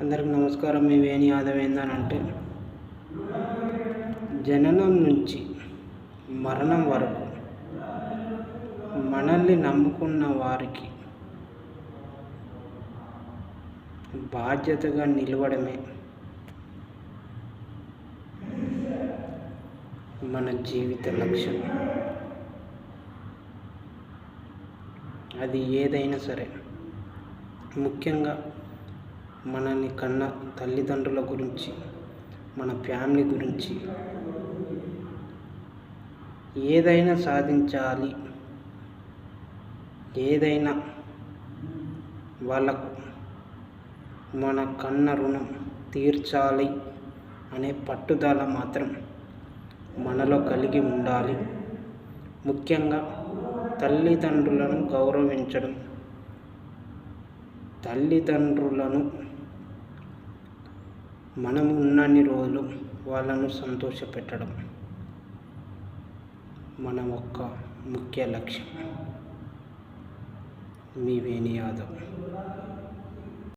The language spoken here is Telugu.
అందరికి నమస్కారం. మీ వేణి యాదవ్ ఏందనంటే జననం నుంచి మరణం వరకు మనల్ని నమ్ముకున్న వారికి బాధ్యతగా నిలవడమే మన జీవిత లక్ష్యం. అది ఏదైనా సరే ముఖ్యంగా మనల్ని కన్న తల్లిదండ్రుల గురించి మన ఫ్యామిలీ గురించి ఏదైనా సాధించాలి. ఏదైనా వాళ్ళకు మన కన్న రుణం తీర్చాలి అనే పట్టుదల మాత్రం మనలో కలిగి ఉండాలి. ముఖ్యంగా తల్లిదండ్రులను గౌరవించడం తల్లిదండ్రులను మనం ఉన్నన్ని రోజులు వాళ్ళను సంతోషపెట్టడం మన ఒక్క ముఖ్య లక్ష్యం. మీ వేణి యాదవ్.